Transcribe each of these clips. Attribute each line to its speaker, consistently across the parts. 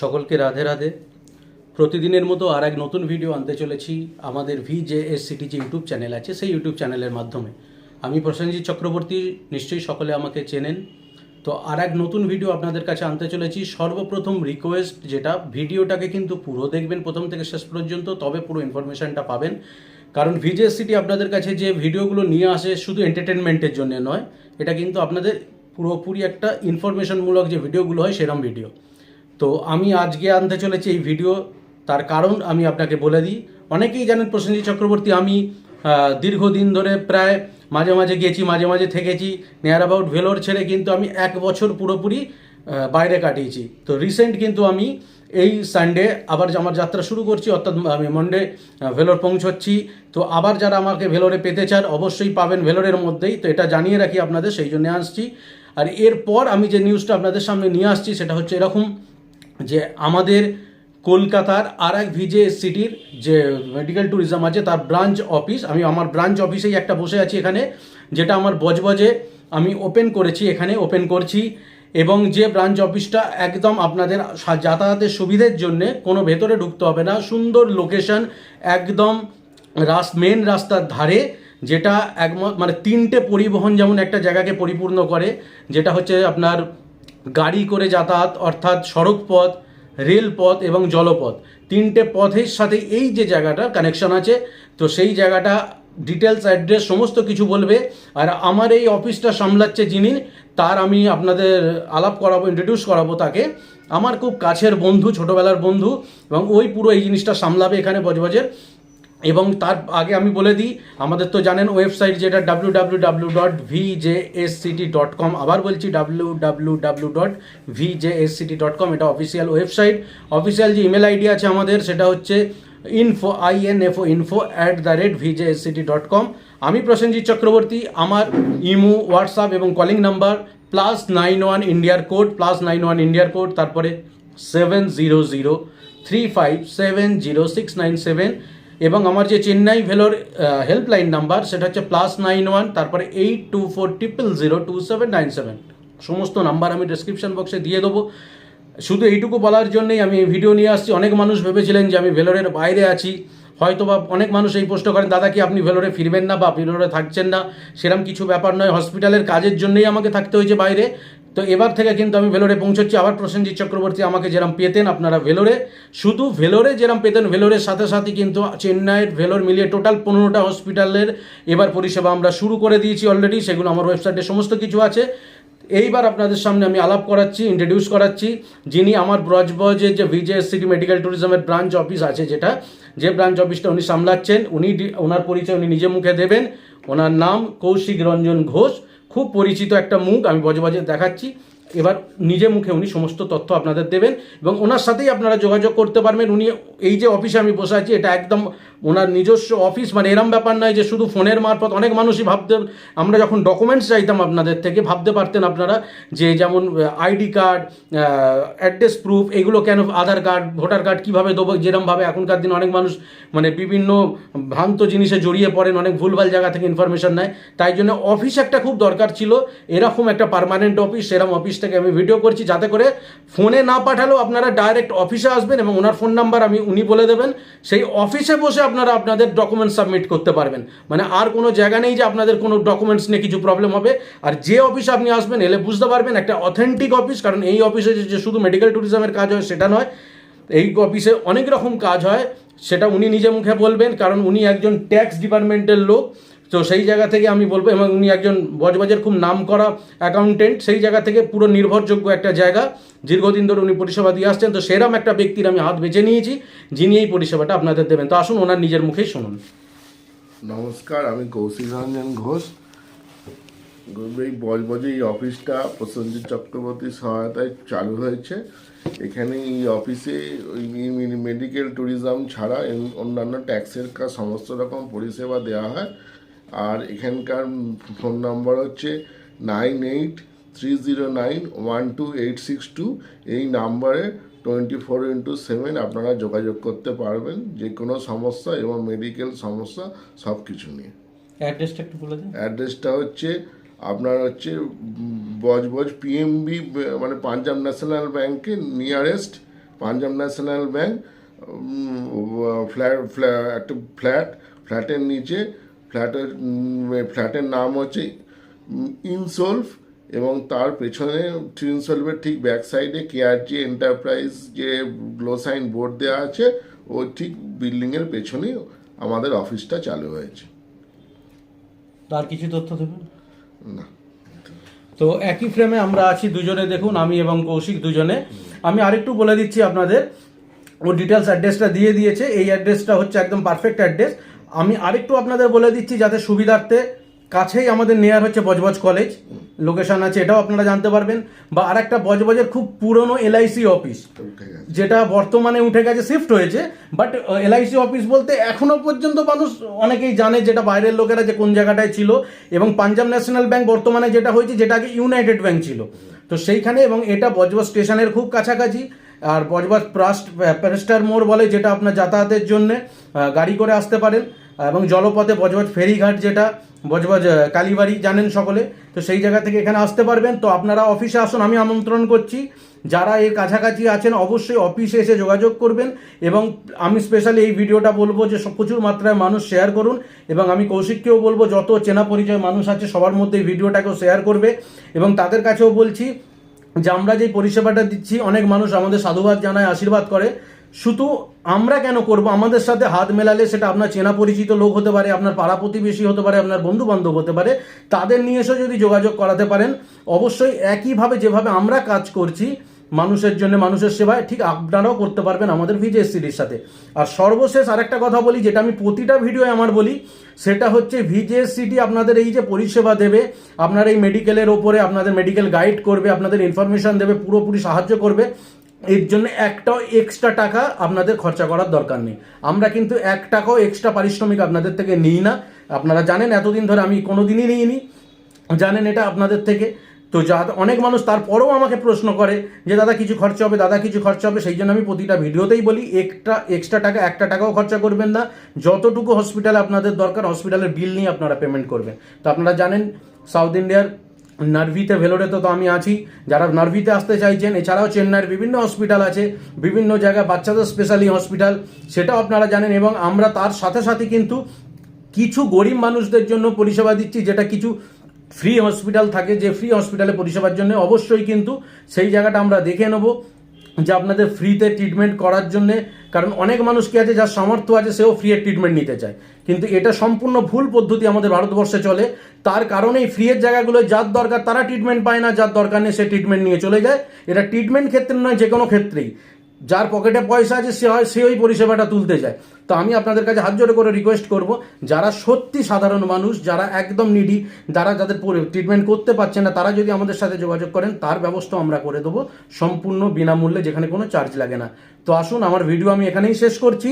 Speaker 1: সকলকে রাধে রাধে। প্রতিদিনের মতো আর এক নতুন ভিডিও আনতে চলেছি। আমাদের ভি জে এস সিটি যে ইউটিউব চ্যানেল আছে, সেই ইউটিউব চ্যানেলের মাধ্যমে। আমি প্রসেনজিৎ চক্রবর্তী, নিশ্চয়ই সকলে আমাকে চেনেন। তো আর এক নতুন ভিডিও আপনাদের কাছে আনতে চলেছি। সর্বপ্রথম রিকোয়েস্ট যেটা ভিডিওটাকে কিন্তু পুরো দেখবেন প্রথম থেকে শেষ পর্যন্ত, তবে পুরো ইনফরমেশনটা পাবেন। কারণ ভিজেএস সিটি আপনাদের কাছে যে ভিডিওগুলো নিয়ে আসে, শুধু এন্টারটেনমেন্টের জন্য নয়, এটা কিন্তু আপনাদের পুরোপুরি একটা ইনফরমেশনমূলক যে ভিডিওগুলো হয়, সেরম ভিডিও তো আমি আজকে আনতে চলেছি এই ভিডিও, তার কারণ আমি আপনাকে বলে দিই। অনেকেই জানেন প্রসেনজিৎ চক্রবর্তী, আমি দীর্ঘদিন ধরে প্রায় মাঝে মাঝে গেছি মাঝে মাঝে থেকেছি নিয়ার অ্যাবাউট ভেলোর ছেড়ে কিন্তু আমি এক বছর পুরোপুরি বাইরে কাটিয়েছি। তো রিসেন্ট কিন্তু আমি এই সানডে আবার আমার যাত্রা শুরু করছি, অর্থাৎ আমি মন্ডে ভেলোর পৌঁছচ্ছি। তো আবার যারা আমাকে ভেলোরে পেতে চান, অবশ্যই পাবেন ভেলোরের মধ্যেই। তো এটা জানিয়ে রাখি আপনাদের, সেই জন্য আসছি। আর এরপর আমি যে নিউজটা আপনাদের সামনে নিয়ে আসছি, সেটা হচ্ছে এরকম যে আমাদের কলকাতার আর এক ভিজে সিটির যে মেডিকেল ট্যুরিজম আছে, তার ব্রাঞ্চ অফিস আমি আমার ব্রাঞ্চ অফিসেই একটা বসে আছি এখানে, যেটা আমার বজবজে আমি ওপেন করেছি, এখানে ওপেন করছি এবং যে ব্রাঞ্চ অফিসটা একদম আপনাদের যাতায়াতের সুবিধের জন্য কোনো ভেতরে ঢুকতে হবে না, সুন্দর লোকেশন একদম রাস মেন রাস্তার ধারে, যেটা এক মানে তিনটে পরিবহন যেমন একটা জায়গাকে পরিপূর্ণ করে, যেটা হচ্ছে আপনার গাড়ি করে যাতায়াত, অর্থাৎ সড়ক পথ রেলপথ এবং জলপথ। তিনটে পথের সাথে এই যে জায়গাটা কানেকশন আছে, তো সেই জায়গাটা ডিটেলস অ্যাড্রেস সমস্ত কিছু বলবে। আর আমার এই অফিসটা সামলাচ্ছে যিনি, তার আমি আপনাদের আলাপ করাবো ইন্ট্রোডিউস করাবো তাকে। আমার খুব কাছের বন্ধু, ছোটোবেলার বন্ধু, এবং ওই পুরো এই জিনিসটা সামলাবে এখানে বজবজের এবং তার আগে আমি বলে দিই, আমাদের তো জানেন ওয়েবসাইট যেটা W W W dot VJSCT dot com আবার বলছি W W W dot VJSCT dot com এটা অফিসিয়াল ওয়েবসাইট অফিসিয়াল যে ইমেল আইডি আছে আমাদের, সেটা হচ্ছে info I N F O info at the rate VJSCT dot com আমি প্রসেনজিৎ চক্রবর্তী, আমার ইমো, হোয়াটসঅ্যাপ এবং calling number plus nine one ইন্ডিয়ার কোড প্লাস নাইন ওয়ান ইন্ডিয়ার কোড তারপরে seven zero zero three five seven zero six nine seven এবং আমার যে Chennai Vellore helpline number সেটা হচ্ছে প্লাস নাইন ওয়ান তারপরে eight two four triple zero two seven nine seven সমস্ত নাম্বার আমি ডিসক্রিপশন বক্সে দিয়ে দেবো। শুধু এইটুকু বলার জন্যই আমি ভিডিও নিয়ে আসছি। অনেক মানুষ ভেবেছিলেন যে আমি ভেলোরের বাইরে আছি। হয়তো বা অনেক মানুষ এই প্রশ্ন করেন, দাদা কি আপনি ভেলোরে ফিরবেন না বা ভেলোরে থাকছেন না? সেরকম কিছু ব্যাপার নয়। হসপিটালের কাজের জন্যই আমাকে থাকতে হয়েছে বাইরে। তো এবার থেকে কিন্তু আমি ভেলোরে পৌঁছচ্ছি। আবার প্রসেনজিৎ চক্রবর্তী আমাকে যেরকম পেতেন, আপনারা ভেলোরে। শুধু ভেলোরে যেরকম পেতেন, ভেলোরের সাথে সাথে কিন্তু চেন্নাইয়ের ভেলোর মিলিয়ে টোটাল পনেরোটা হসপিটালের এবার পরিষেবা আমরা শুরু করে দিয়েছি অলরেডি সেগুলো আমার ওয়েবসাইটে সমস্ত কিছু আছে। এইবার আপনাদের সামনে আমি আলাপ করাচ্ছি ইন্ট্রোডিউস করাচ্ছি যিনি আমার ব্রজবজের যে ভিজেএস সিটি মেডিকেল ট্যুরিজমের ব্রাঞ্চ অফিস আছে যেটা, যে ব্রাঞ্চ অফিসটা উনি সামলাচ্ছেন, উনি ওনার পরিচয় উনি নিজে মুখে দেবেন। ওনার নাম কৌশিক রঞ্জন ঘোষ। খুব পরিচিত একটা মুখ আমি বজবাজে দেখাচ্ছি। এবার নিজে মুখে উনি সমস্ত তথ্য আপনাদের দেবেন এবং ওনার সাথেই আপনারা যোগাযোগ করতে পারবেন। উনি এই যে অফিসে আমি বসে আছি, এটা একদম ওনার নিজস্ব অফিস মানে এরম ব্যাপার নয় যে শুধু ফোনের মারফত, অনেক মানুষই ভাবতেন আমরা যখন ডকুমেন্টস চাইতাম আপনাদের থেকে, ভাবতে পারতেন আপনারা যে যেমন আইডি কার্ড অ্যাড্রেস প্রুফ এগুলো কেন আধার কার্ড ভোটার কার্ড কীভাবে দেবো, যেরমভাবে এখনকার দিনে অনেক মানুষ মানে বিভিন্ন ভ্রান্ত জিনিসে জড়িয়ে পড়েন, অনেক ভুলভাল জায়গা থেকে ইনফরমেশন নেয়। তাই জন্য অফিস একটা খুব দরকার ছিল, এরকম একটা পার্মানেন্ট অফিস সেরকম অফিস থেকে আমি ভিডিও করছি যাতে করে ফোনে না পাঠালেও আপনারা ডাইরেক্ট অফিসে আসবেন এবং ওনার ফোন নাম্বার আমি উনি বলে দেবেন। সেই অফিসে বসে আপনারা আপনাদের ডকুমেন্টস সাবমিট করতে পারবেন। মানে আর কোনো জায়গা নেই যে আপনাদের কোনো ডকুমেন্টস নিয়ে কিছু প্রবলেম হবে। আর যে অফিসে আপনি আসবেন, এলে বুঝতে পারবেন একটা অথেন্টিক অফিস কারণ এই অফিসে যে শুধু মেডিকেল ট্যুরিজমের কাজ হয়, সেটা নয়। এই অফিসে অনেক রকম কাজ হয়, সেটা উনি নিজে মুখে বলবেন, কারণ উনি একজন ট্যাক্স ডিপার্টমেন্টের লোক। তো সেই জায়গা থেকে আমি বলব, এবং উনি একজন বজবজের খুব নাম করা অ্যাকাউন্টেন্ট সেই জায়গা থেকে পুরো নির্ভরযোগ্য একটা জায়গা। দীর্ঘদিন ধরে উনি পরিষেবা দিয়ে আসছেন, তো সেরম একটা ব্যক্তির আমি হাত বেছে নিয়েছি, যিনি এই পরিষেবাটা আপনাদের দেবেন। তো আসুন, ওনার নিজের মুখেই শুনুন।
Speaker 2: নমস্কার, আমি কৌশিক রঞ্জন ঘোষ। এই বজবজে এই অফিসটা প্রসেনজিৎ চক্রবর্তীর সহায়তায় চালু হয়েছে। এখানে এই অফিসে মেডিকেল ট্যুরিজম ছাড়া অন্যান্য ট্যাক্সের কাজ সমস্ত রকম পরিষেবা দেওয়া হয়। আর এখানকার ফোন নাম্বার হচ্ছে nine eight three zero nine one two eight six two. এই নাম্বারে টোয়েন্টি ফোর ইন্টু সেভেন আপনারা যোগাযোগ করতে পারবেন যে কোনো সমস্যা এবং মেডিকেল সমস্যা সব কিছু নিয়ে।
Speaker 1: অ্যাড্রেসটা একটু বলে দিন।
Speaker 2: অ্যাড্রেসটা হচ্ছে আপনার হচ্ছে বজবজ পিএমবি মানে পাঞ্জাব ন্যাশনাল ব্যাংকের nearest Punjab national bank flat একটা ফ্ল্যাট ফ্ল্যাটের নিচে ফ্ল্যাটের ফ্ল্যাটের নাম হচ্ছে ইনসোলভ এবং তার পেছনে ইনসোলভের ঠিক ব্যাক সাইডে কেআরজি এন্টারপ্রাইজ যে গ্লো সাইন বোর্ড দেওয়া আছে ও ঠিক বিল্ডিংয়ের পেছনেই আমাদের অফিসটা চালু হয়েছে।
Speaker 1: তার কিছু তথ্য দেবেন
Speaker 2: না।
Speaker 1: তো একই ফ্রেমে আমরা আছি দুজনে দেখুন আমি এবং কৌশিক দুজনে। আমি আরেকটু বলে দিচ্ছি আপনাদের ও ডিটেলস অ্যাড্রেসটা দিয়ে দিয়েছে এই অ্যাড্রেসটা হচ্ছে একদম পারফেক্ট অ্যাড্রেস আমি আরেকটু আপনাদের বলে দিচ্ছি যাতে সুবিধার্থে কাছেই আমাদের নেয়ার হচ্ছে বজবজ কলেজ। লোকেশন আছে এটাও আপনারা জানতে পারবেন। বা আরেকটা বজবজের খুব পুরনো এলআইসি অফিস যেটা বর্তমানে উঠে গেছে শিফট হয়েছে। বাট এলআইসি অফিস বলতে এখনও পর্যন্ত মানুষ অনেকেই জানে যেটা বাইরের লোকেরা যে কোন জায়গাটায় ছিল। এবং পাঞ্জাব ন্যাশনাল ব্যাংক বর্তমানে যেটা হয়েছে যেটা আগে ইউনাইটেড ব্যাংক ছিল। তো সেইখানে এবং এটা বজবজ স্টেশনের খুব কাছাকাছি। আর বজবাজ প্রাস্ট প্যারেস্টার মোড় বলে যেটা আপনার যাতায়াতের জন্য গাড়ি করে আসতে পারেন। এবং জলপথে বজবজ ফেরিঘাট যেটা, বজবজ কালীবাড়ি জানেন সকলে, তো সেই জায়গা থেকে এখানে আসতে পারবেন। তো আপনারা অফিসে আসুন, আমি আমন্ত্রণ করছি। যারা এর কাছাকাছি আছেন, অবশ্যই অফিসে এসে যোগাযোগ করবেন। এবং আমি স্পেশালি এই ভিডিওটা বলব যে প্রচুর মাত্রায় মানুষ শেয়ার করুন। এবং আমি কৌশিককেও বলব, যত চেনা পরিচয় মানুষ আছে, সবার মধ্যে এই ভিডিওটাকেও শেয়ার করবে। এবং তাদের কাছেও বলছি যে আমরা যে পরিষেবাটা দিচ্ছি, অনেক মানুষ আমাদের সাধুবাদ জানায়, আশীর্বাদ করে। শুধু আমরা কেন করব? আমাদের সাথে হাত মেলালে সেটা আপনার চেনা পরিচিত লোক হতে পারে, আপনার পাড়া প্রতিবেশী হতে পারে, আপনার বন্ধু বান্ধব হতে পারে। তাদের নিয়ে এসেও যদি যোগাযোগ করাতে পারেন, অবশ্যই একইভাবে যেভাবে আমরা কাজ করছি মানুষের জন্য মানুষের সেবায় ঠিক আপনারাও করতে পারবেন আমাদের ভিজেএসসিটির সাথে। আর সর্বশেষ আরেকটা কথা বলি, যেটা আমি প্রতিটা ভিডিও আমার বলি, সেটা হচ্ছে ভিজেএসসিটি আপনাদের এই যে পরিষেবা দেবে, আপনার এই মেডিকেলের ওপরে আপনাদের মেডিকেল গাইড করবে, আপনাদের ইনফরমেশন দেবে, পুরোপুরি সাহায্য করবে, এর জন্য একটাও এক্সট্রা টাকা আপনাদের খরচা করার দরকার নেই। আমরা কিন্তু এক টাকাও এক্সট্রা পারিশ্রমিক আপনাদের থেকে নিই না। আপনারা জানেন, এতদিন ধরে আমি কোনোদিনই নিইনি। জানেন এটা আপনাদের থেকে। তো যা, অনেক মানুষ তারপরেও আমাকে প্রশ্ন করে যে, দাদা, কিছু খরচা হবে, দাদা, কিছু খরচা হবে? সেই জন্য আমি প্রতিটা ভিডিওতেই বলি, একটা এক্সট্রা টাকা, একটা টাকাও খরচা করবেন না। যতটুকু হসপিটালে আপনাদের দরকার হসপিটালের বিল নিয়ে আপনারা পেমেন্ট করবেন। তো আপনারা জানেন সাউথ ইন্ডিয়ার নার্ভিতে, ভেলোরেতে তো আমি আছি। যারা নার্ভিতে আসতে চাইছেন, এছাড়াও চেন্নাইয়ের বিভিন্ন হসপিটাল আছে, বিভিন্ন জায়গায় বাচ্চাদের স্পেশালি হসপিটাল সেটাও আপনারা জানেন এবং আমরা তার সাথে সাথে কিন্তু কিছু গরিব মানুষদের জন্য পরিষেবা দিচ্ছি, যেটা কিছু ফ্রি হসপিটাল থাকে যে ফ্রি হসপিটালে পরিষেবার জন্য, অবশ্যই কিন্তু সেই জায়গাটা আমরা দেখে নেব যে আপনাদের ফ্রিতে ট্রিটমেন্ট করার জন্য, কারণ অনেক মানুষ কি আছে, যার সামর্থ্য আছে, সেও ফ্রি এর ট্রিটমেন্ট নিতে চায়। কিন্তু এটা সম্পূর্ণ ভুল পদ্ধতি আমাদের ভারতবর্ষে চলে। তার কারণেই ফ্রি এর জায়গাগুলো যার দরকার, তারা ট্রিটমেন্ট পায় না, যার দরকার নেই, সে ট্রিটমেন্ট নিয়ে চলে যায়। এটা ট্রিটমেন্ট ক্ষেত্রে নয় যে কোনো ক্ষেত্রেই। যার পকেটে পয়সা আছে, সে হয়, সে ওই পরিষেবাটা তুলতে যায় তো আমি আপনাদের কাছে হাত জোড়ে করে রিকোয়েস্ট করব, যারা সত্যি সাধারণ মানুষ, যারা একদম নিডি যারা যাদের ট্রিটমেন্ট করতে পারছে না, তারা যদি আমাদের সাথে যোগাযোগ করেন, তার ব্যবস্থা আমরা করে দেবো, সম্পূর্ণ বিনামূল্যে, যেখানে কোনো চার্জ লাগে না। তো আসুন, আমার ভিডিও আমি এখানেই শেষ করছি।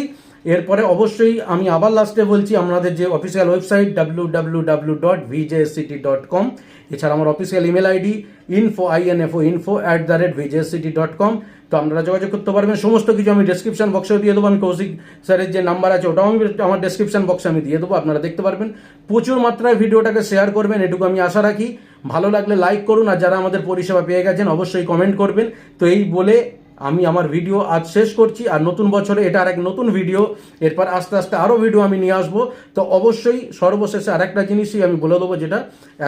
Speaker 1: এরপরে অবশ্যই আমি আবার লাস্টে বলছি, আমাদের যে official website W W W dot VJSCT dot com এছাড়া আমার official email ID info INFO info at the rate VJSCT dot com তো আপনারা যোগাযোগ করতে পারবেন। সমস্ত কিছু আমি ডেসক্রিপশন বক্সেও দিয়ে দেবো। আমি কৌশিক স্যারের যে নাম্বার আছে, ওটাও আমি আমার ডেসক্রিপশন বক্সে আমি দিয়ে দেবো। আপনারা দেখতে পারবেন। প্রচুর মাত্রায় ভিডিওটাকে শেয়ার করবেন, এটুকু আমি আশা রাখি। ভালো লাগলে লাইক করুন, আর যারা আমাদের পরিষেবা পেয়ে গেছেন, অবশ্যই কমেন্ট করবেন। তো এই বলে আমি আমার ভিডিও আজ শেষ করছি, আর নতুন বছরে এটা আর এক নতুন ভিডিও এরপর আস্তে আস্তে আরও ভিডিও আমি নিয়ে আসব। তো অবশ্যই সর্বশেষে আরেকটা জিনিসই আমি বলে দেবো, যেটা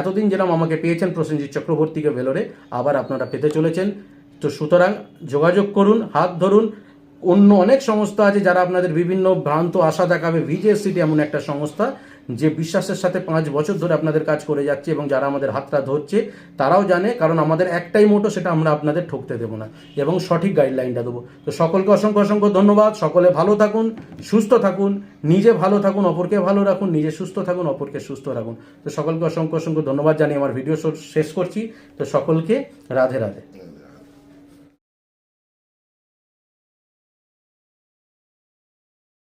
Speaker 1: এতদিন যেরকম আমাকে পেয়েছেন প্রসেনজিৎ চক্রবর্তীকে ভেলোরে, আবার আপনারা পেতে চলেছেন। তো সুতরাং যোগাযোগ করুন, হাত ধরুন। অন্য অনেক সংস্থা আছে যারা আপনাদের বিভিন্ন ভ্রান্ত আশা দেখাবে। ভিজেএসসিটি এমন একটা সংস্থা যে বিশ্বাসের সাথে পাঁচ বছর ধরে আপনাদের কাজ করে যাচ্ছে এবং যারা আমাদের হাতটা ধরছে, তারাও জানে, কারণ আমাদের একটাই মোটো, সেটা আমরা আপনাদের ঠকতে দেবো না এবং সঠিক গাইডলাইনটা দেবো। তো সকলকে অসংখ্য অসংখ্য ধন্যবাদ। সকলে ভালো থাকুন, সুস্থ থাকুন, নিজে ভালো থাকুন, অপরকে ভালো রাখুন, নিজে সুস্থ থাকুন, অপরকে সুস্থ রাখুন। তো সকলকে অসংখ্য অসংখ্য ধন্যবাদ জানিয়ে আমার ভিডিও শেষ করছি। তো সকলকে রাধে রাধে।